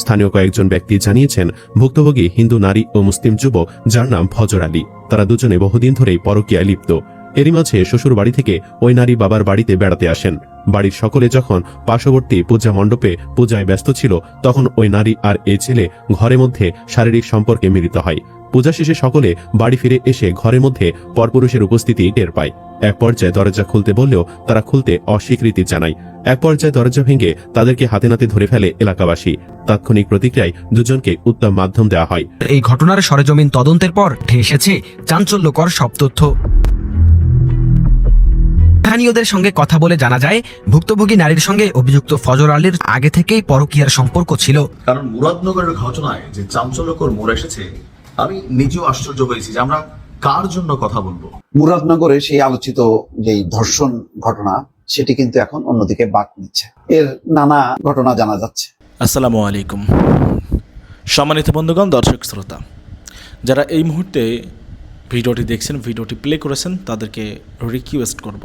স্থানীয় কয়েকজন ব্যক্তি জানিয়েছেন, ভুক্তভোগী হিন্দু নারী ও মুসলিম যুবক যার নাম ফজর আলী। তারা দুজনে বহুদিন ধরেই পরকীয়ায় লিপ্ত। এরই মাঝে শ্বশুর বাড়ি থেকে ওই নারী বাবার বাড়িতে বেড়াতে আসেন। বাড়ির সকলে যখন পার্শ্ববর্তী পূজা মণ্ডপে পূজায় ব্যস্ত ছিল, তখন ওই নারী আর এই ছেলে ঘরের মধ্যে শারীরিক সম্পর্কে মিলিত হয়। পূজা শেষে সকলে বাড়ি ফিরে এসে ঘরের মধ্যে পরপুরুষের উপস্থিতি টের পায়। এক পর্যায়ে দরজা খুলতে বললেও তারা খুলতে অস্বীকৃতি জানায়। এক পর্যায়ে দরজা ভেঙে তাদেরকে হাতে নাতে ধরে ফেলে এলাকাবাসী। তাৎক্ষণিক প্রতিক্রিয়ায় দুজনকে উত্তম মাধ্যম দেওয়া হয়। এই ঘটনার সরেজমিন তদন্তের পর উঠে এসেছে চাঞ্চল্যকর সব তথ্য। স্থানীয়দের সঙ্গে কথা বলে জানা যায় ভুক্তভোগী নারীর সঙ্গে অভিযুক্ত ফজর আলীর আগে থেকেই পরকীয়ার সম্পর্ক ছিল। কারণ মুরাদনগরের ঘটনায় যে চাঞ্চল্যকর মোড় এসেছে আমি নিজেও আশ্চর্য হয়েছি যে আমরা কার জন্য কথা বলব। মুরাদনগরে সেই আলোচিত যেই ধর্ষণ ঘটনা সেটি কিন্তু এখন অন্যদিকে বাক নিচ্ছে। এর নানা ঘটনা জানা যাচ্ছে। আসসালামু আলাইকুম। সম্মানিত বন্ধুগণ, দর্শক শ্রোতা, যারা এই মুহূর্তে ভিডিওটি দেখছেন, ভিডিওটি প্লে করেছেন, তাদেরকে রিকোয়েস্ট করব,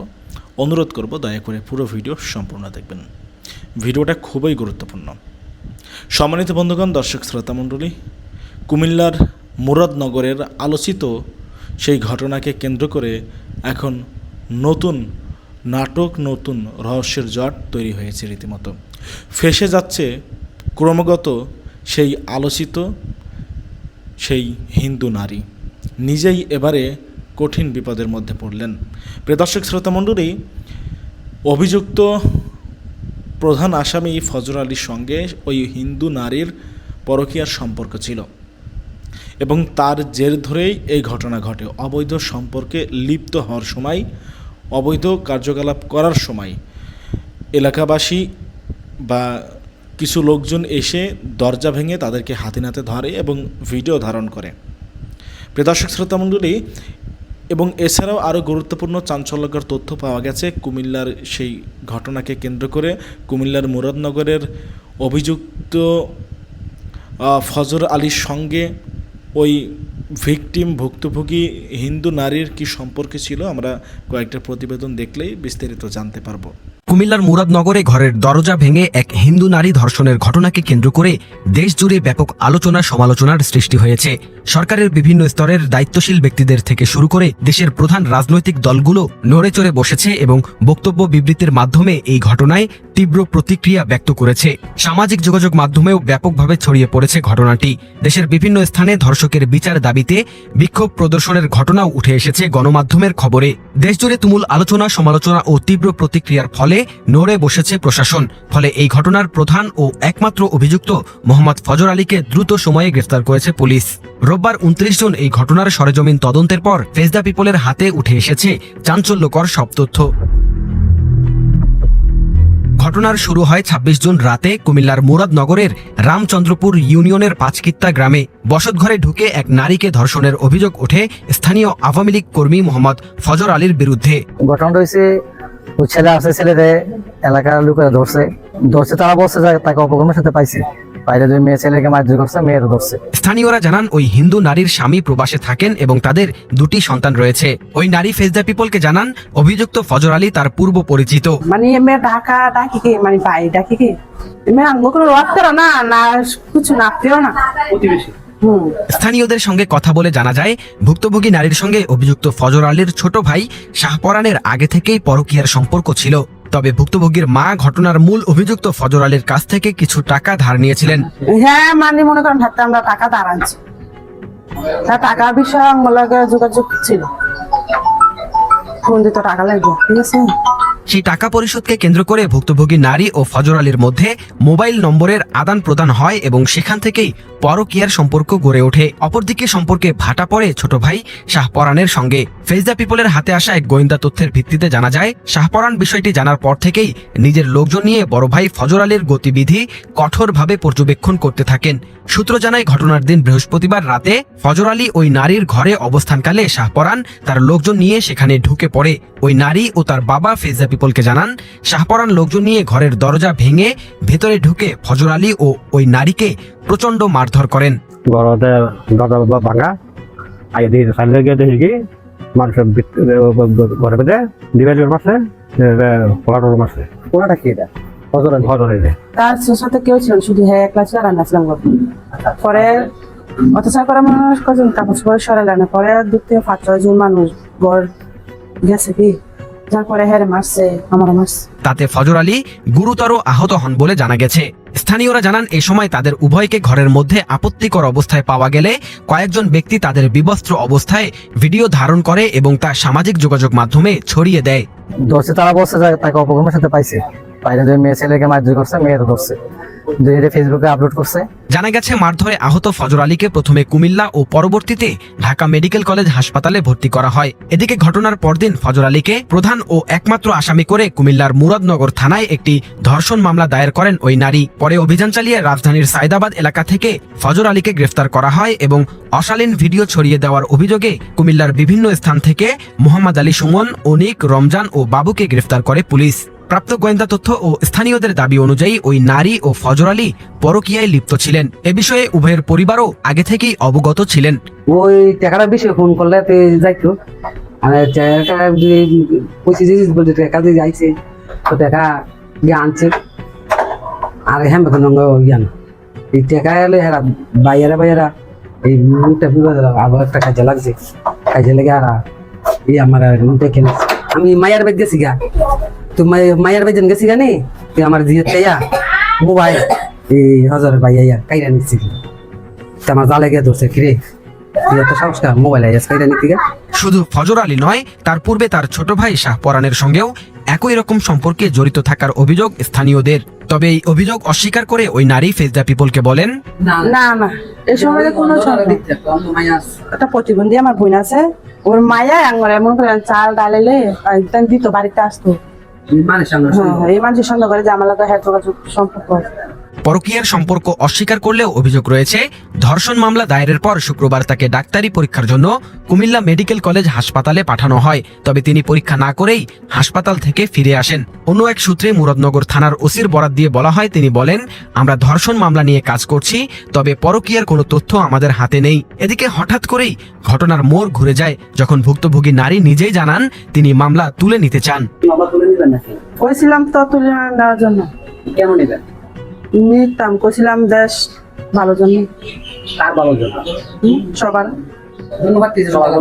অনুরোধ করব, দয়া করে পুরো ভিডিও সম্পূর্ণ দেখবেন। ভিডিওটা খুবই গুরুত্বপূর্ণ। সম্মানিত বন্ধুগণ, দর্শক শ্রোতা মণ্ডলী, কুমিল্লার মুরাদনগরের আলোচিত সেই ঘটনাকে কেন্দ্র করে এখন নতুন নাটক নতুন রহস্যের জট তৈরি হয়েছে রীতিমতো। ফেসে যাচ্ছে ক্রমাগত সেই আলোচিত, সেই হিন্দু নারী। নিজেই এবারে কঠিন বিপদের মধ্যে পড়লেন। প্রিয় দর্শক, শ্রোতা মণ্ডলী, অভিযুক্ত প্রধান আসামি ফজর আলীর সঙ্গে ওই হিন্দু নারীর পরকীয়ার সম্পর্ক ছিল এবং তার জের ধরেই এই ঘটনা ঘটে। অবৈধ সম্পর্কে লিপ্ত হওয়ার সময় অবৈধ কার্যকলাপ করার সময় এলাকাবাসী বা কিছু লোকজন এসে দরজা ভেঙে তাদেরকে হাতে নাতে ধরে এবং ভিডিও ধারণ করে। প্রিয় দর্শক শ্রোতামণ্ডলী এবং এছাড়াও আরও গুরুত্বপূর্ণ চাঞ্চল্যকর তথ্য পাওয়া গেছে কুমিল্লার সেই ঘটনাকে কেন্দ্র করে। কুমিল্লার মুরাদনগরের অভিযুক্ত ফজর আলীর সঙ্গে ওই ভিকটিম ভুক্তভোগী হিন্দু নারীর কি সম্পর্কে ছিল আমরা কয়েকটা প্রতিবেদন দেখলেই বিস্তারিত জানতে পারব। কুমিল্লার মুরাদনগরে ঘরের দরজা ভেঙে এক হিন্দু নারী ধর্ষণের ঘটনাকে কেন্দ্র করে দেশ জুড়ে ব্যাপক আলোচনা সমালোচনার সৃষ্টি হয়েছে। সরকারের বিভিন্ন স্তরের দায়িত্বশীল ব্যক্তিদের থেকে শুরু করে দেশের প্রধান রাজনৈতিক দলগুলো নড়ে চড়ে বসেছে এবং বক্তব্য বিবৃতির মাধ্যমে এই ঘটনায় তীব্র প্রতিক্রিয়া ব্যক্ত করেছে। সামাজিক যোগাযোগ মাধ্যমেও ব্যাপকভাবে ছড়িয়ে পড়েছে ঘটনাটি। দেশের বিভিন্ন স্থানে ধর্ষকের বিচার দাবিতে বিক্ষোভ প্রদর্শনের ঘটনাও উঠে এসেছে গণমাধ্যমের খবরে। দেশজুড়ে তুমুল আলোচনা, সমালোচনা ও তীব্র প্রতিক্রিয়ার ফলে নড়ে বসেছে প্রশাসন, ফলে এই ঘটনার প্রধান ও একমাত্র অভিযুক্ত মোহাম্মদ ফজর আলীকে দ্রুত সময়ে গ্রেফতার করেছে পুলিশ। রোববার উনত্রিশ জন এই ঘটনার সরেজমিন তদন্তের পর ফেজদা পিপলের হাতে উঠে এসেছে চাঞ্চল্যকর সব তথ্য। ঘটনার শুরু হয় ২৬ জুন রাতে কুমিল্লার মুরাদনগরের রামচন্দ্রপুর ইউনিয়নের পাঁচকিত্তা গ্রামে। বসতঘরে ঢুকে এক নারীকে ধর্ষণের অভিযোগ ওঠে স্থানীয় আওয়ামী লীগ কর্মী মোহাম্মদ ফজর আলীর বিরুদ্ধে। ঘটনাটা হয়েছে ওই ছেলে আছে ছেলেদের এলাকার লোকেরা ধরছে। ধরছে তারা বলছে যে তাকে অপকর্মের সাথে পাইছে। বাইরে দুই মেয়ে ছেলেকে মারধর করছে মেয়েরও ধরছে। স্থানীয়রা জানান ওই হিন্দু নারীর স্বামী প্রবাসে থাকেন এবং তাদের দুটি সন্তান রয়েছে। ওই নারী ফেজদা পিপলকে জানান অভিযুক্ত ফজর আলী তার পূর্ব পরিচিত। মানে এমনি ঢাকা ডাকি কি? মানে ভাই ডাকি কি? কোনো না না কিছু নাপতেও না। হুম স্থানীয়দের সঙ্গে কথা বলে জানা যায় ভুক্তভোগী নারীর সঙ্গে অভিযুক্ত ফজর আলীর ছোট ভাই শাহপরানের আগে থেকেই পরকীয়ার সম্পর্ক ছিল। তবে ভুক্তভোগীর মা ঘটনার মূল অভিযুক্ত ফজর আলীর কাছ থেকে কিছু টাকা ধার নিয়েছিলেন। হ্যাঁ মানে মনে করেন আমরা টাকা দাঁড়াচ্ছি তা টাকার বিষয়ে যোগাযোগ ছিল। ফোন দিতে টাকা লাগবে ঠিক আছে? সেই টাকা পরিশোধকে কেন্দ্র করে ভুক্তভোগী নারী ও ফজর আলীর মধ্যে মোবাইল নম্বরের আদান প্রদান হয় এবং সেখান থেকেই পরকীয়ার সম্পর্ক গড়ে ওঠে। অপরদিকে সম্পর্কে ভাটা পড়ে ছোট ভাই শাহপরানের সঙ্গে। ফেজদা পিপলের হাতে আসা এক গোয়েন্দা তথ্যের ভিত্তিতে জানা যায়, শাহপরান বিষয়টি জানার পর থেকেই নিজের লোকজন নিয়ে বড় ভাই ফজর আলীর গতিবিধি কঠোরভাবে পর্যবেক্ষণ করতে থাকেন। সূত্র জানায়, ঘটনার দিন বৃহস্পতিবার রাতে ফজর আলী ওই নারীর ঘরে অবস্থানকালে শাহপরান তার লোকজন নিয়ে সেখানে ঢুকে পড়ে। ওই নারী ও তার বাবা ফেজা পিপলকে জানান শাহপরান লোকজন নিয়ে ঘরের দরজা ভেঙে ভেতরে ঢুকে ফজর আলী ও ওই নারীকে প্রচণ্ড মারধর করেন। ভাঙা আগে দিয়ে গিয়ে দেখি কি মানুষের ঘরে বেঁধে ডিভাইডার মারছে ফলাটোর মারছে কোনটা কি এটা? তার সাথে কেউ ছিল শুধু হ্যাঁ একলা ছিল রান্না ছিলাম গল্প। পরে অত্যাচার করা মানুষ কজন? পরে দূর থেকে পাঁচ ছয় জন মানুষ বর গেছে কি? যার পরে হ্যাঁ মারছে আমার মারছে। তাতে ফজর আলী গুরুতর আহত হন বলে জানা গেছে। স্থানীয়রা জানান এ সময় তাদের উভয়কে ঘরের মধ্যে আপত্তিকর অবস্থায় পাওয়া গেলে কয়েকজন ব্যক্তি তাদের বিবস্ত্র অবস্থায় ভিডিও ধারণ করে এবং তা সামাজিক যোগাযোগ মাধ্যমে ছড়িয়ে দেয়। ধরছে তারা বলছে তাকে অপকর্মের সাথে পাইছে। বাইরে মেয়ে ছেলেকে মারধর করছে মেয়েরও ধরছে। এটা ফেসবুকে আপলোড করছে। জানা গেছে, মারধরে আহত ফজর আলীকে প্রথমে কুমিল্লা ও পরবর্তীতে ঢাকা মেডিকেল কলেজ হাসপাতালে ভর্তি করা হয়। এদিকে ঘটনার পরদিন ফজর আলীকে প্রধান ও একমাত্র আসামি করে কুমিল্লার মুরাদনগর থানায় একটি ধর্ষণ মামলা দায়ের করেন ওই নারী। পরে অভিযান চালিয়ে রাজধানীর সাইদাবাদ এলাকা থেকে ফজর আলীকে গ্রেফতার করা হয় এবং অশালীন ভিডিও ছড়িয়ে দেওয়ার অভিযোগে কুমিল্লার বিভিন্ন স্থান থেকে মোহাম্মদ আলী সুমন, অনিক, রমজান ও বাবুকে গ্রেফতার করে পুলিশ। প্রাপ্ত গোয়েন্দা তথ্য ও স্থানীয়দের দাবি অনুযায়ী ওই নারী ও ফজর আলী পরকীয়ায় লিপ্ত ছিলেন। এ বিষয়ে উভয়ের পরিবারও আগে থেকেই অবগত ছিলেন। ওই টাকাটা বিষয়ে ফোন করলে যাইতো। আর টাকা দিয়ে যাইছে, তো গিয়ে আনছে। আর হ্যাঁ বাইয়ারা এই একটা কাজে লাগছে। কাজে এই আমি মায়ের বেদ গেছি গা। তো মায়ের বেজন গেছি গানি আমার তাইয়া মোবাইল। এই হাজার বাইয়া কাইরা নিচ্ছি তো আমার জালে গিয়ে ধরছে কিরে? শুধু ফজর আলী নয় তার পূর্বে তার ছোট ভাই শাহ পরানের সঙ্গেও একই রকম সম্পর্কে জড়িত থাকার অভিযোগ স্থানীয়দের। তবে এই অভিযোগ অস্বীকার করে ওই নারী ফেজদা পিপলকে বলেন না না। এই সময় কোনো। একটা প্রতিবন্ধী আমার বোন আছে। ওর মায়া আঙ্গর এমন করে চাল ডালেলে একদম দিত বাড়িতে আসতো। মানে সামনে হ্যাঁ এই মানুষের সন্দেহ করে যে আমার লোকের হ্যাঁ যোগাযোগ সম্পর্ক। পরকীয়ার সম্পর্ক অস্বীকার করলেও অভিযোগ রয়েছে ধর্ষণ মামলা দায়েরের পর শুক্রবার তাকে ডাক্তারি পরীক্ষার জন্য কুমিল্লা মেডিকেল কলেজ হাসপাতালে পাঠানো হয়। তবে তিনি পরীক্ষা না করেই হাসপাতাল থেকে ফিরে আসেন। অন্য এক সূত্রে মুরাদনগর থানার ওসির বরাত দিয়ে বলা হয় তিনি বলেন আমরা ধর্ষণ মামলা নিয়ে কাজ করছি তবে পরকীয়ার কোনো তথ্য আমাদের হাতে নেই। এদিকে হঠাৎ করেই ঘটনার মোড় ঘুরে যায়। যখন ভুক্তভোগী নারী নিজেই জানান তিনি মামলা তুলে নিতে চান। কইছিলাম তো তুলে নেওয়ার জন্য। কেন নিবেন? নিতাম কইছিলাম দেশ ভালো জন্য। কার ভালোর জন্য? সবার। ধন্যবাদ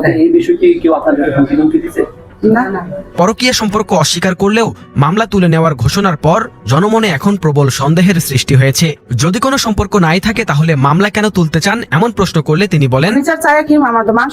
এই বিষয়টি কেউ আপনাদের হুমকি দিচ্ছে না না। পরকীয়া সম্পর্ক অস্বীকার করলেও মামলা তুলে নেওয়ার ঘোষণার পর জনমনে এখন প্রবল সন্দেহের সৃষ্টি হয়েছে। যদি কোনো সম্পর্ক নাই থাকে তাহলে মামলা কেন তুলতে চান? এমন প্রশ্ন করলে তিনি বলেন মান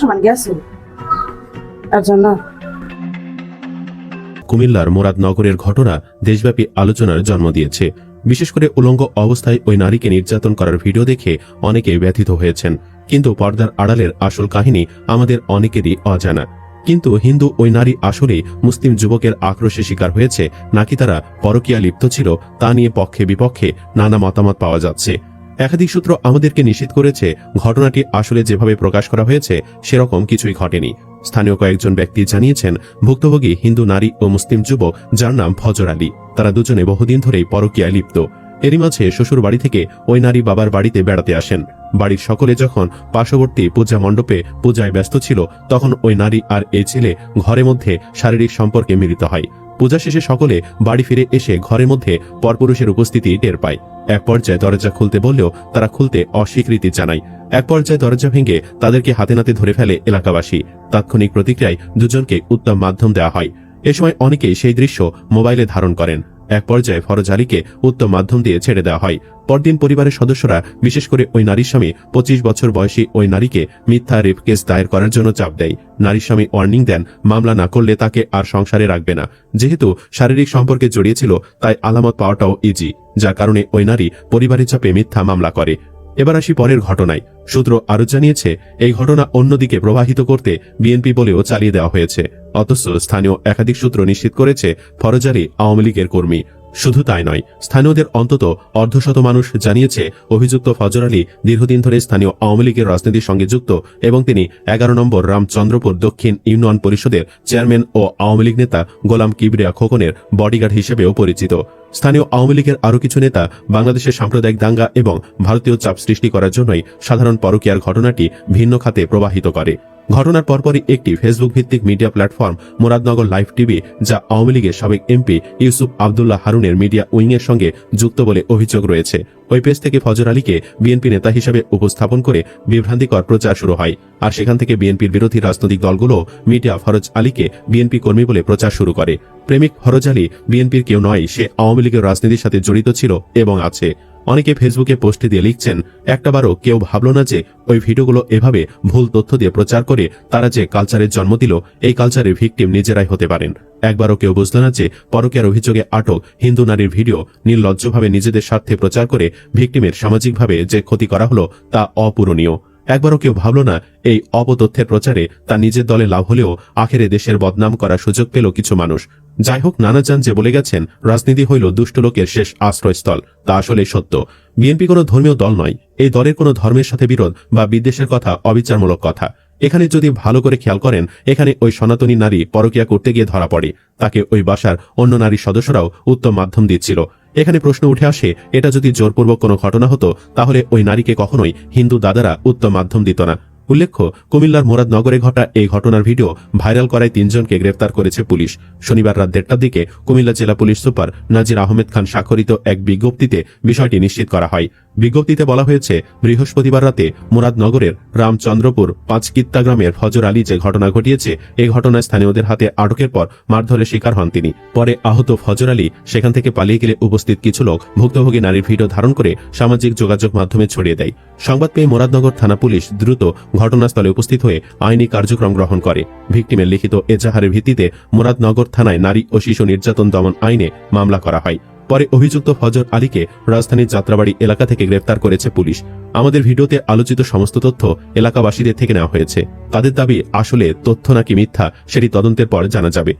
কুমিল্লার মুরাদনগরের ঘটনা দেশব্যাপী আলোচনার জন্ম দিয়েছে। বিশেষ করে উলঙ্গ অবস্থায় ওই নারীকে নির্যাতন করার ভিডিও দেখে অনেকে ব্যথিত হয়েছেন। কিন্তু পর্দার আড়ালের আসল কাহিনী আমাদের অনেকেরই অজানা। কিন্তু হিন্দু ওই নারী আসলে মুসলিম যুবকের আক্রোশে শিকার হয়েছে, নাকি তারা পরকীয়া লিপ্ত ছিল, তা নিয়ে পক্ষে বিপক্ষে নানা মতামত পাওয়া যাচ্ছে। একাধিক সূত্র আমাদেরকে নিশ্চিত করেছে, ঘটনাটি আসলে যেভাবে প্রকাশ করা হয়েছে, সেরকম কিছুই ঘটেনি। স্থানীয় কয়েকজন ব্যক্তি জানিয়েছেন, ভুক্তভোগী হিন্দু নারী ও মুসলিম যুবক যার নাম ফজর আলী। তারা দুজনে বহুদিন ধরেই পরকীয়ায় লিপ্ত। এরই মাঝে শ্বশুর বাড়ি থেকে ওই নারী বাবার বাড়িতে বেড়াতে আসেন। বাড়ির সকলে যখন পার্শ্ববর্তী পূজা মণ্ডপে পূজায় ব্যস্ত ছিল, তখন ওই নারী আর এই ছেলে ঘরের মধ্যে শারীরিক সম্পর্কে মিলিত হয়। পূজা শেষে সকলে বাড়ি ফিরে এসে ঘরের মধ্যে পরপুরুষের উপস্থিতি টের পায়। এক পর্যায়ে দরজা খুলতে বললেও তারা খুলতে অস্বীকৃতি জানায়। এক পর্যায়ে দরজা ভেঙে তাদেরকে হাতে নাতে ধরে ফেলে এলাকাবাসী। তাৎক্ষণিক প্রতিক্রিয়ায় দুজনকে উত্তম মাধ্যম দেওয়া হয়। এ সময় অনেকেই সেই দৃশ্য মোবাইলে ধারণ করেন। এক পর্যায়ে ফরজ আলীকে উত্তম মাধ্যম দিয়ে ছেড়ে দেওয়া হয়। পরদিন পরিবারের সদস্যরা, বিশেষ করে ওই নারীর স্বামী, পঁচিশ বছর বয়সী ওই নারীকে মিথ্যা রেপ কেস দায়ের করার জন্য চাপ দেয়। নারীর স্বামী ওয়ার্নিং দেন, মামলা না করলে তাকে আর সংসারে রাখবে না। যেহেতু শারীরিক সম্পর্কে জড়িয়েছিল তাই আলামত পাওয়াটাও ইজি যার কারণে ওই নারী পরিবারের চাপে মিথ্যা মামলা করে। এবার আসি পরের ঘটনায়। সূত্র আরও জানিয়েছে, এই ঘটনা অন্যদিকে প্রবাহিত করতে বিএনপি বলেও চালিয়ে দেওয়া হয়েছে। অথচ স্থানীয় একাধিক সূত্র নিশ্চিত করেছে, ফরজারি আওয়ামী লীগের কর্মী। শুধু তাই নয়, স্থানীয়দের অন্তত অর্ধশত মানুষ জানিয়েছে, অভিযুক্ত ফজর আলী দীর্ঘদিন ধরে স্থানীয় আওয়ামী লীগের রাজনীতির সঙ্গে যুক্ত এবং তিনি এগারো নম্বর রামচন্দ্রপুর দক্ষিণ ইউনিয়ন পরিষদের চেয়ারম্যান ও আওয়ামী লীগ নেতা গোলাম কিবরিয়া খোকনের বডিগার্ড হিসেবেও পরিচিত। স্থানীয় আওয়ামী লীগের আরও কিছু নেতা বাংলাদেশের সাম্প্রদায়িক দাঙ্গা এবং ভারতীয় চাপ সৃষ্টি করার জন্যই সাধারণ পরকীয়ার ঘটনাটি ভিন্ন খাতে প্রবাহিত করে। ঘটনার পরপরই একটি ফেসবুক ভিত্তিক media platform Muradnagar live TV যা আওয়ামী লীগের সাবেক এমপি ইউসুফ আবদুল্লাহ হারুনের মিডিয়া উইংয়ের সঙ্গে যুক্ত বলে অভিযোগ রয়েছে। ওই পেজ থেকে ফজর আলীকে বিএনপি নেতা হিসেবে উপস্থাপন করে বিভ্রান্তিকর প্রচার শুরু হয়। আর সেখান থেকে বিএনপির বিরোধী রাজনৈতিক দলগুলো মিডিয়া ফরজ আলীকে বিএনপি কর্মী বলে প্রচার শুরু করে। প্রেমিক ফরজ আলী বিএনপির কেউ নয়, সে আওয়ামী লীগের রাজনীতির সাথে জড়িত ছিল এবং আছে। অনেকে ফেসবুকে পোস্টে দিয়ে লিখছেন, একটাবারও কেউ ভাবল না যে ওই ভিডিওগুলো এভাবে ভুল তথ্য দিয়ে প্রচার করে তারা যে কালচারের জন্ম দিল, এই কালচারের ভিকটিম নিজেরাই হতে পারেন। একবারও কেউ বুঝল না যে পরকের অভিযোগে আটক হিন্দু নারীর ভিডিও নির্লজ্জভাবে নিজেদের স্বার্থে প্রচার করে ভিকটিমের সামাজিকভাবে যে ক্ষতি করা হলো তা অপূরণীয়। একবারও কেউ ভাবল না এই অপতথ্যের প্রচারে তার নিজের দলে লাভ হলেও আখেরে দেশের বদনাম করার সুযোগ পেল কিছু মানুষ। যাই হোক নানাজান যে বলে গেছেন, রাজনীতি হইল দুষ্ট লোকের শেষ আশ্রয়স্থল। তা আসলে সত্য। বিএনপি কোনো ধর্মীয় দল নয়। এই দলের কোনো ধর্মের সাথে বিরোধ বা বিদ্বেষের কথা অবিচারমূলক কথা। এখানে যদি ভালো করে খেয়াল করেন, এখানে ওই সনাতনী নারী পরকিয়া করতে গিয়ে ধরা পড়ে। তাকে ওই বাসার অন্য নারী সদস্যরাও উত্তম মাধ্যম দিচ্ছিল। এখানে প্রশ্ন উঠে আসে, এটা যদি জোরপূর্বক কোনো ঘটনা হতো, তাহলে ওই নারীকে কখনোই হিন্দু দাদারা উত্তম মাধ্যম দিত না। উল্লেখ্য, কুমিল্লার মোরাদনগরে ঘটা এই ঘটনার ভিডিও ভাইরাল করায় তিনজনকে গ্রেফতার করেছে পুলিশ। শনিবার রাত দেড়টার দিকে কুমিল্লা জেলা পুলিশ সুপার নাজির আহমেদ খান স্বাক্ষরিত এক বিজ্ঞপ্তিতে বিষয়টি নিশ্চিত করা হয়। বিজ্ঞপ্তিতে বলা হয়েছে, বৃহস্পতিবার রাতে মুরাদনগরের রামচন্দ্রপুর পাঁচকিত্তা গ্রামের ফজর আলী যে ঘটনা ঘটিয়েছে এই ঘটনায় স্থানীয়দের হাতে আটকের পর মারধরের শিকার হন তিনি। পরে আহত ফজর আলী সেখান থেকে পালিয়ে গেলে উপস্থিত কিছু লোক ভুক্তভোগী নারীর ভিডিও ধারণ করে সামাজিক যোগাযোগ মাধ্যমে ছড়িয়ে দেয়। সংবাদ পেয়ে মুরাদনগর থানা পুলিশ দ্রুত ঘটনাস্থলে উপস্থিত হয়ে আইনি কার্যক্রম গ্রহণ করে। ভিকটিমের লিখিত এজাহারের ভিত্তিতে মুরাদনগর থানায় নারী ও শিশু নির্যাতন দমন আইনে মামলা করা হয়। পরে অভিযুক্ত ফজর আলীকে রাজধানীর যাত্রাবাড়ি এলাকা থেকে গ্রেফতার করেছে পুলিশ। আমাদের ভিডিওতে আলোচিত সমস্ত তথ্য এলাকাবাসীদের থেকে নেওয়া হয়েছে। তাদের দাবি, আসলে তথ্য নাকি মিথ্যা, সেটি তদন্তের পর জানা যাবে।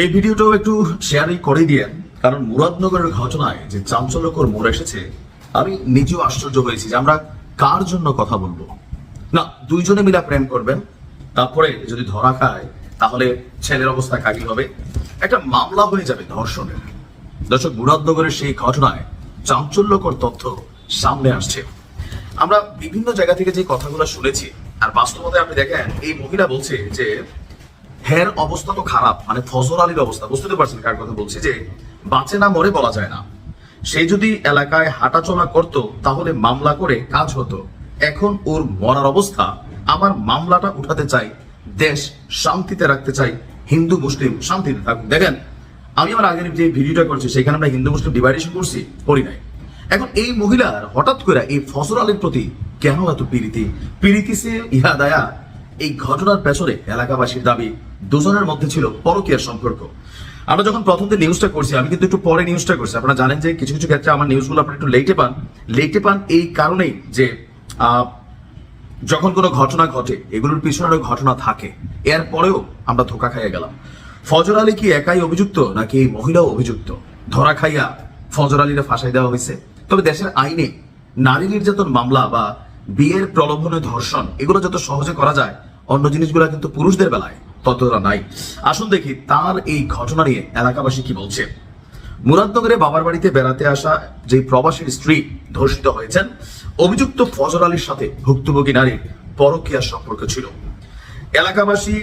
এই ভিডিওটাও একটু শেয়ারই করে দিয়েন, কারণ মুরাদনগরের ঘটনায় যে চাঞ্চল্যকর মোড় এসেছে, আমি নিজেও আশ্চর্য হয়েছি যে আমরা কার জন্য কথা বলব? না, দুইজনে মিলা প্রেম করবেন, তারপরে যদি ধরা খায়, তাহলে ছেলের অবস্থা কাকি হবে। একটা মামলা হয়ে যাবে ধর্ষণের। দর্শক, মুরাদনগরের সেই ঘটনায় চাঞ্চল্যকর তথ্য সামনে আসছে। আমরা বিভিন্ন জায়গা থেকে যে কথাগুলো শুনেছি, আর বাস্তবতায় আপনি দেখেন, এই মহিলা বলছে যে, হের অবস্থা তো খারাপ মানে ফজর আলীর অবস্থা। বুঝতে পারছেন কার কথা বলছি যে, বাঁচে না, মরে বলা যায় না। সে যদি এলাকায় হাঁটাচলা করত, তাহলে মামলা করে কাজ হতো। এখন ওর মরার অবস্থা। আমার মামলাটা উঠাতে চাই, দেশ শান্তিতে রাখতে চাই, হিন্দু, মুসলিম শান্তিতে থাকুক। দেখেন, আমি আমার আগের যে ভিডিওটা করছি, সেখানে আমরা হিন্দু, মুসলিম ডিভাইডেশন করছি, করি নাই। এখন এই মহিলার হঠাৎ করে এই ফজর আলীর প্রতি কেন এত পিরিতি? পিরিতি সে, ইহা দায়া, এই ঘটনার পেছনে এলাকাবাসীর দাবি, দুজনের মধ্যে ছিল পরকীয়ার সম্পর্ক। আমরা যখন প্রথম দিন নিউজটা করছি, আমি কিন্তু একটু পরে নিউজটা করছি। আপনারা জানেন যে কিছু কিছু ক্ষেত্রে আমার নিউজগুলো আপনারা একটু লেটে পান। লেটে পান এই কারণেই যে যখন কোনো ঘটনা ঘটে, এগুলোর পিছনে ঘটনা থাকে। এর পরেও আমরা ধোকা খাইয়ে গেলাম। ফজর আলী কি একাই অভিযুক্ত, নাকি এই মহিলাও অভিযুক্ত? ধরা খাইয়া ফজর আলীরা ফাঁসাই দেওয়া হয়েছে। তবে দেশের আইনে নারী নির্যাতন মামলা বা বিয়ের প্রলোভনে ধর্ষণ, এগুলো যত সহজে করা যায়, অন্য জিনিসগুলো কিন্তু পুরুষদের বেলায় ততটা নাই। আসুন দেখি তার এই ঘটনা নিয়ে এলাকাবাসী কি বলছে। মুরাদনগরে বাবার বাড়িতে বেড়াতে আসা যে প্রবাসীর স্ত্রী ধর্ষিত হয়েছেন, অভিযুক্ত ফজর আলীর সাথে ভুক্তভোগী নারীর পরকীয়ার সম্পর্ক ছিল। এলাকাবাসী,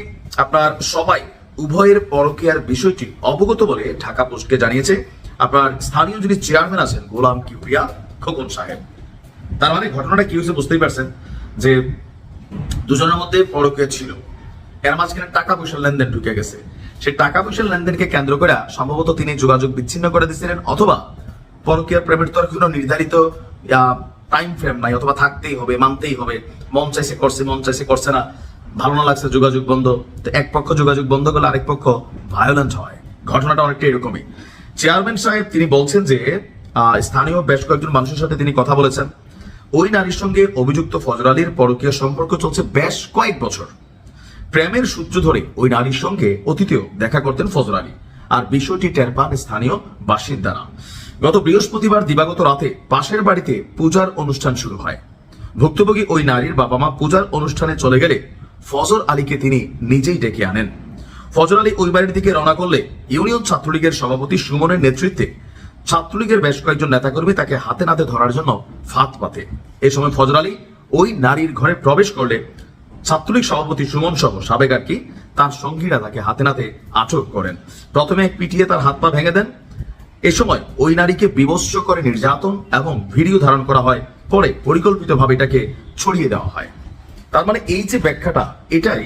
আপনার সবাই উভয়ের পরকীয়ার বিষয়টি অবগত বলে ঢাকা পোস্টকে জানিয়েছে। আপনার স্থানীয় যিনি চেয়ারম্যান আছেন, গোলাম কিউরিয়া খোকন সাহেব। তার মানে ঘটনাটা কি হয়েছে বুঝতেই পারছেন যে দুজনের মধ্যে পরকীয়া ছিল। এর মাঝখানে টাকা পয়সার লেনদেন ঢুকে গেছে। সেই টাকা পয়সার লেনদেনকে কেন্দ্র করে সম্ভবত তিনি যোগাযোগ বিচ্ছিন্ন করে দিয়েছিলেন অথবা পরকীয়ার প্রেমের তো কোনো নির্ধারিত টাইম ফ্রেম নাই, অথবা থাকতেই হবে, মানতেই হবে। মন চাইছে করছে, মন চাইছে করছে না। ভালো না লাগছে যোগাযোগ বন্ধ। তো এক পক্ষ যোগাযোগ বন্ধ করলে আরেক পক্ষ ভায়োলেন্ট হয়। ঘটনাটা অনেকটা এরকমই। চেয়ারম্যান সাহেব তিনি বলছেন যে স্থানীয় বেশ কয়েকজন মানুষের সাথে তিনি কথা বলেছেন। ওই নারীর সঙ্গে অভিযুক্ত ফজর আলীর পরকীয় সম্পর্ক চলছে বেশ কয়েক বছর। প্রেমের সূত্র ধরে ওই নারীর সঙ্গে অতীতেও দেখা করতেন ফজর আলী। আর বিষয়টি টের পান স্থানীয় বাসিন্দারা। গত বৃহস্পতিবার দিবাগত রাতে পাশের বাড়িতে পূজার অনুষ্ঠান শুরু হয়। ভুক্তভোগী ওই নারীর বাবা মা পূজার অনুষ্ঠানে চলে গেলে ফজর আলীকে তিনি নিজেই ডেকে আনেন। ফজর আলী ওই বাড়ির দিকে রওনা করলে ইউনিয়ন ছাত্রলীগের সভাপতি সুমনের নেতৃত্বে ছাত্রলীগের বেশ কয়েকজন নেতাকর্মী তাকে হাতে নাতে ধরার জন্য ফাঁদ পাতে। এ সময় ফজর আলী ওই নারীর ঘরে প্রবেশ করলে ছাত্রলীগ সভাপতি সুমন সহ সাবেক আর কি, তার সঙ্গীরা তাকে হাতে নাতে আটক করেন। প্রথমে এক পিটিয়ে তার হাত পা ভেঙে দেন। এ সময় ওই নারীকে বিবস্ত্র করে নির্যাতন এবং ভিডিও ধারণ করা হয়। পরে পরিকল্পিতভাবে এটাকে ছড়িয়ে দেওয়া হয়। তার মানে এই যে ব্যাখ্যাটা, এটাই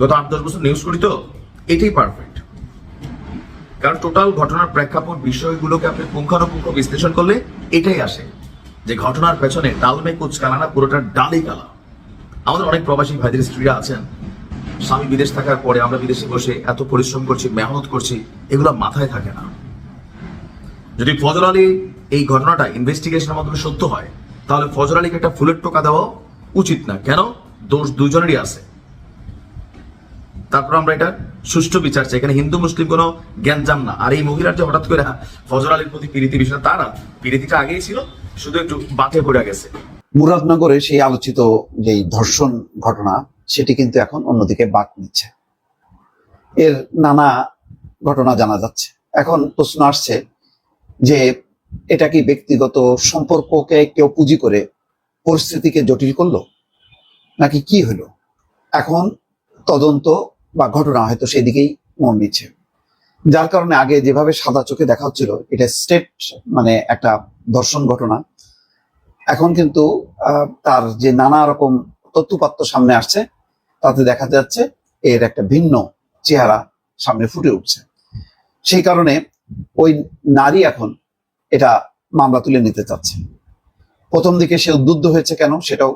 গত আট, দশ বছর নিউজ করি তো, এটাই পারফেক্ট কারণ টোটাল ঘটনার প্রেক্ষাপট, বিষয়গুলোকে আপনি পুঙ্খানুপুঙ্খ বিশ্লেষণ করলে এটাই আসে। যে ঘটনার পেছনে ডালমে কুচকালা না পুরোটা ডালি কালা। আমাদের অনেক প্রবাসী ভাইদের স্ত্রীরা আছেন। স্বামী বিদেশ থাকার পরে আমরা বিদেশে বসে এত পরিশ্রম করছি, মেহনত করছি, এগুলো মাথায় থাকে না। যদি ফজর আলী এই ঘটনাটা ইনভেস্টিগেশনের মাধ্যমে সত্য হয়, তাহলে ফজর আলীকে একটা ফুলের টোকা দেওয়া উচিত না। কেন? দোষ দুজনেরই আছে। তারপর আমরা এটা সুষ্ঠু বিচার চাই। এখানে হিন্দু, মুসলিম কোনো জ্ঞান জান না। আর এই মহিলার যে হঠাৎ করে ফজর আলীর প্রতি প্রীতি বিষয় তা না প্রীতিটা আগেই ছিল, শুধু একটু বাটে পড়ে গেছে। মুরাদনগরে সেই আলোচিত যেই ধর্ষণ ঘটনা, সেটি কিন্তু এখন অন্যদিকে বাক নিচ্ছে। এর নানা ঘটনা জানা যাচ্ছে। এখন প্রশ্ন আসছে যে এটা কি ব্যক্তিগত সম্পর্ককে কেউ পুঁজি করে পরিস্থিতিকে জটিল করল? নাকি কি হলো? এখন তদন্ত বা ঘটনা হয়তো সেদিকেই মন নিচ্ছে যার কারণে আগে যেভাবে সাদা চোখে দেখা হচ্ছিল, এটা স্টেট মানে একটা ধর্ষণ ঘটনা। এখন কিন্তু তার যে নানা রকম তথ্যপাত্র সামনে আসছে, তাতে দেখা যাচ্ছে এর একটা ভিন্ন চেহারা সামনে ফুটে উঠছে। সেই কারণে ওই নারী এখন এটা মামলা তুলে নিতে চাচ্ছে। প্রথম দিকে সে উদ্বুদ্ধ হয়েছে কেন সেটাও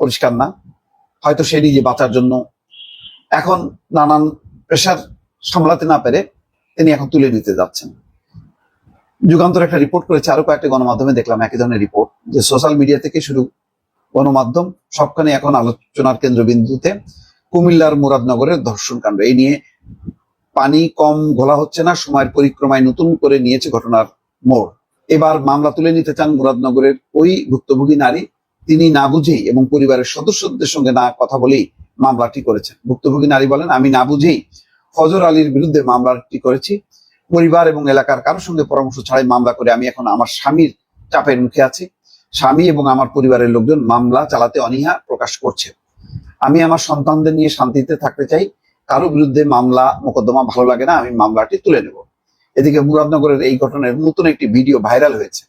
পরিষ্কার না। হয়তো সে নিজে বাঁচার জন্য। এখন নানান প্রেশার সামলাতে না পেরে তিনি এখন তুলে নিতে যাচ্ছেন। যুগান্তর একটা রিপোর্ট করেছে, আরও কয়েকটা গণমাধ্যমে দেখলাম একই ধরনের রিপোর্ট যে সোশ্যাল মিডিয়া থেকে শুরু গণমাধ্যম, সবখানে এখন আলোচনার কেন্দ্রবিন্দুতে কুমিল্লার মুরাদনগরের ধর্ষণ কাণ্ড। এই নিয়ে পানি কম, ঘোলা হচ্ছে না, সময়ের পরিক্রমায় নতুন করে নিয়েছে ঘটনার মোড়। এবার মামলা তুলে নিতে চান মুরাদনগরের ওই ভুক্তভোগী নারী। তিনি না বুঝেই এবং পরিবারের সদস্যদের সঙ্গে না কথা বলেই মামলাটি করেছেন। ভুক্তভোগী নারী বলেন, আমি না বুঝেই ফজর আলীর বিরুদ্ধে মামলাটি করেছি। পরিবার এবং এলাকার কারোর সঙ্গে পরামর্শ ছাড়াই মামলা করে আমি এখন আমার স্বামীর চাপের মুখে আছি। স্বামী এবং আমার পরিবারের লোকজন মামলা চালাতে অনীহা প্রকাশ করছে। আমি আমার সন্তানদের নিয়ে শান্তিতে থাকতে চাই। কারও বিরুদ্ধে মামলা, মোকদ্দমা ভালো লাগে না, আমি মামলাটি তুলে নেব। এদিকে মুরাদনগরের এই ঘটনার নতুন একটি ভিডিও ভাইরাল হয়েছে।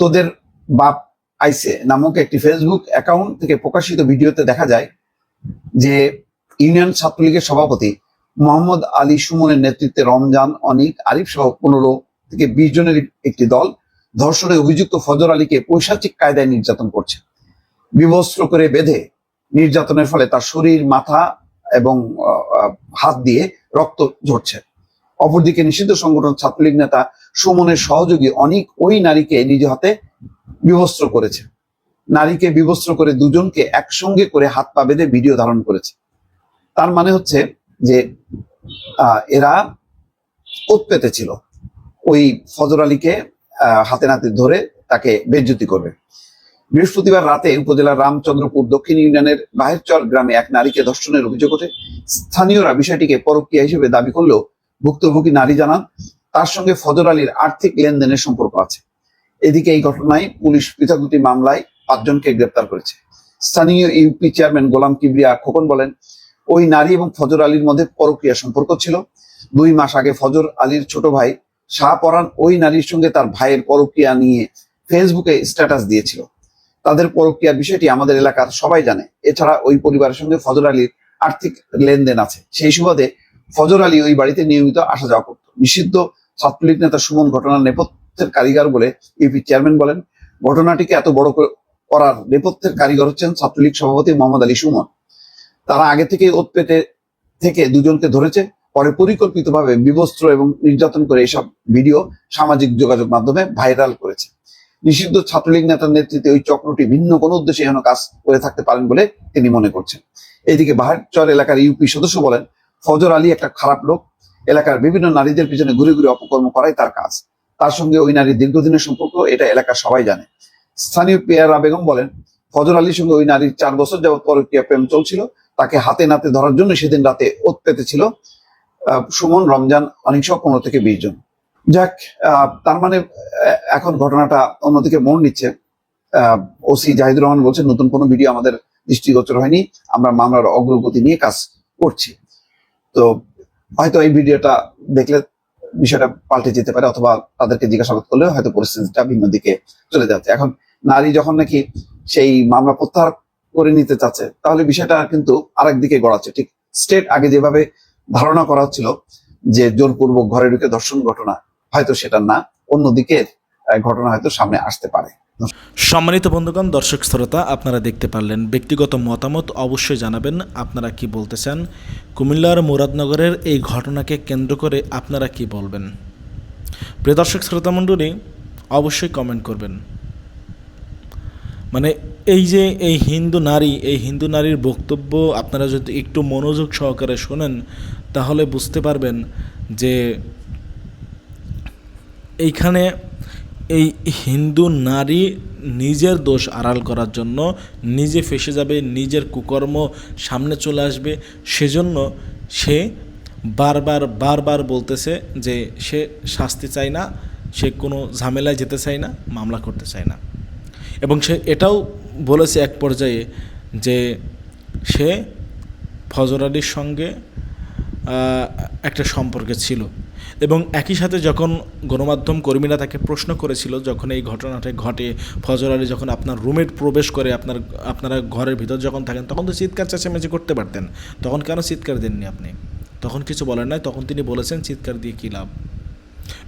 তোদের বাপ আইসে নামক একটি ফেসবুক অ্যাকাউন্ট থেকে প্রকাশিত ভিডিওতে দেখা যায় যে ইউনিয়ন ছাত্রলীগের সভাপতি মোহাম্মদ আলী সুমনের নেতৃত্বে রমজান অনিক আরিফ সহ পনেরো থেকে বিশ জনের একটি দল ধর্ষণে অভিযুক্ত ফজর আলীকে পৈশাচিক কায়দায় নির্যাতন করছে। বিবস্ত্র করে বেঁধে নির্যাতনের ফলে তার শরীর, মাথা এবং হাত দিয়ে রক্ত ঝরছে। অপরদিকে নিষিদ্ধ সংগঠন ছাত্রলীগ নেতা সুমনের সহযোগী অনেক ওই নারীকে নিজ হাতে বিবস্ত্র করেছে। নারীকে বিবস্ত্র করে দুজনকে একসঙ্গে করে হাত পা বেঁধে ভিডিও ধারণ করেছে। তার মানে হচ্ছে যে এরা উৎপেতে ছিল ওই ফজর আলীকে হাতে নাতে ধরে তাকে বেজ্জুতি করবে। বৃহস্পতিবার রাতে উপজেলার রামচন্দ্রপুর দক্ষিণ ইউনিয়নের বাহেরচর গ্রামে এক নারীকে ধর্ষণের অভিযোগ ওঠে। স্থানীয়রা বিষয়টিকে পরক্রিয়া হিসেবে দাবি করলেও ভুক্তভোগী নারী জানান, তার সঙ্গে ফজর আলীর আর্থিক লেনদেনের সম্পর্ক আছে। এদিকে এই ঘটনায় পুলিশ পৃথক দুটি মামলায় পাঁচজনকে গ্রেপ্তার করেছে। স্থানীয় ইউপি চেয়ারম্যান গোলাম কিবরিয়া খোকন বলেন ওই নারী এবং ফজর আলীর মধ্যে পরক্রিয়া সম্পর্ক ছিল। দুই মাস আগে ফজর আলীর ছোট ভাই শাহ পরান ওই নারীর সঙ্গে তার ভাইয়ের পরক্রিয়া নিয়ে ফেসবুকে স্ট্যাটাস দিয়েছিল। তাদের পরক্রিয়ার বিষয়টি আমাদের এলাকার সবাই জানে। এছাড়া ওই পরিবারের সঙ্গে ফজর আলীর আর্থিক লেনদেন আছে। সেই সুবাদে ফজর আলী ওই বাড়িতে নিয়মিত আসা যাওয়া করত। নিষিদ্ধ ছাত্রলীগ নেতা সুমন ঘটনার নেপথ্যের কারিগর বলে ইউপি চেয়ারম্যান বলেন, ঘটনাটিকে এত বড় করে- করার নেপথ্যের কারিগর হচ্ছেন ছাত্রলীগ সভাপতি মোহাম্মদ আলী সুমন। তারা আগে থেকে ওত পেতে থেকে দুজনকে ধরেছে। পরে পরিকল্পিতভাবে বিবস্ত্র এবং নির্যাতন করে এসব ভিডিও সামাজিক যোগাযোগ মাধ্যমে ভাইরাল করেছে। নিষিদ্ধ ছাত্রলীগ নেতার নেতৃত্বে ওই চক্রটি ভিন্ন কোনো উদ্দেশ্যে এখনও কাজ করে থাকতে পারেন বলে তিনি মনে করছেন। এদিকে বাহারচর এলাকার ইউপি সদস্য বলেন, ফজর আলী একটা খারাপ লোক। এলাকার বিভিন্ন নারীদের পিছনে ঘুরে ঘুরে অপকর্ম করাই তার কাজ। তার সঙ্গে ওই নারীর দীর্ঘদিনের সম্পর্ক, এটা এলাকার সবাই জানে। স্থানীয় পেয়ারা বেগম বলেন, ফজর আলীর সঙ্গে ওই নারীর চার বছর যাবৎ পরকীয়া প্রেম চলছিল। তাকে হাতে নাতে ধরার জন্য সেদিন রাতে ওত পেতে ছিল সুমন, রমজান সহ পনেরো থেকে বিশ জন। যাক তার মানে এখন ঘটনাটা অন্যদিকে মোড় নিচ্ছে। ওসি জাহিদুর রহমান বলছেন, নতুন কোনো ভিডিও আমাদের দৃষ্টিগোচর হয়নি, আমরা মামলার অগ্রগতি নিয়ে কাজ করছি। তো হয়তো এই ভিডিওটা দেখলে বিষয়টা পাল্টে যেতে পারে, অথবা তাদেরকে জিজ্ঞাসাবাদ করলে হয়তো পরিস্থিতিটা ভিন্ন দিকে চলে যাচ্ছে। এখন নারী যখন নাকি সেই মামলা প্রত্যাহার করে নিতে চাচ্ছে, তাহলে বিষয়টা কিন্তু আরেক দিকে গড়াচ্ছে। ঠিক স্টেট আগে যেভাবে ধারণা করা হচ্ছিল যে জোরপূর্বক ঘরে ঢুকে ধর্ষণ ঘটনা, হয়তো সেটা না, অন্যদিকে ঘটনা হয়তো সামনে আসতে পারে। সম্মানিত বন্ধুগণ, দর্শক শ্রোতা, আপনারা দেখতে পারলেন ব্যক্তিগত মতামত, অবশ্যই জানাবেন আপনারা কি বলতে চান কুমিল্লার মুরাদনগরের এই ঘটনাকে কেন্দ্র করে আপনারা কি বলবেন। প্রিয় দর্শক শ্রোতা মণ্ডলী অবশ্যই কমেন্ট করবেন। মানে এই যে এই হিন্দু নারী, এই হিন্দু নারীর বক্তব্য আপনারা যদি একটু মনোযোগ সহকারে শোনেন, তাহলে বুঝতে পারবেন যে এইখানে এই হিন্দু নারী নিজের দোষ আড়াল করার জন্য নিজে ফেসে যাবে, নিজের কুকর্ম সামনে চলে আসবে। সেজন্য সে বারবার বারবার বলতেছে যে সে শাস্তি চায় না, সে কোনো ঝামেলায় যেতে চায় না, মামলা করতে চায় না। এবং সে এটাও বলেছে এক পর্যায়ে যে সে ফজর আলীর সঙ্গে একটা সম্পর্কে ছিল। এবং একই সাথে যখন গণমাধ্যম কর্মীরা তাকে প্রশ্ন করেছিল, যখন এই ঘটনাটা ঘটে ফজর আলী যখন আপনার রুমে প্রবেশ করে, আপনার, আপনারা ঘরের ভিতর যখন থাকেন, তখন তো চিৎকার চেঁচামেচি করতে পারতেন। তখন কেন চিৎকার দেননি আপনি? তখন কিছু বলেন নাই, তখন তিনি বলেছেন, চিৎকার দিয়ে কী লাভ?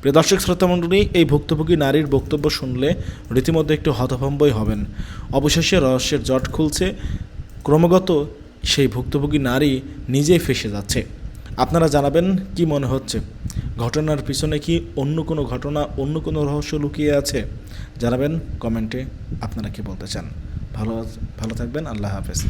প্রিয় দর্শক শ্রোতামণ্ডলী এই ভুক্তভোগী নারীর বক্তব্য শুনলে রীতিমধ্যে একটু হতভম্বই হবেন। অবশেষে রহস্যের জট খুলছে। ক্রমাগত সেই ভুক্তভোগী নারী নিজেই ফেসে যাচ্ছে। আপনারা জানাবেন কি মনে হচ্ছে? ঘটনার পিছনে কি অন্য কোনো ঘটনা, অন্য কোনো রহস্য লুকিয়ে আছে? জানাবেন কমেন্টে আপনারা কি বলতে চান। ভালো ভালো থাকবেন, আল্লাহ হাফেজ।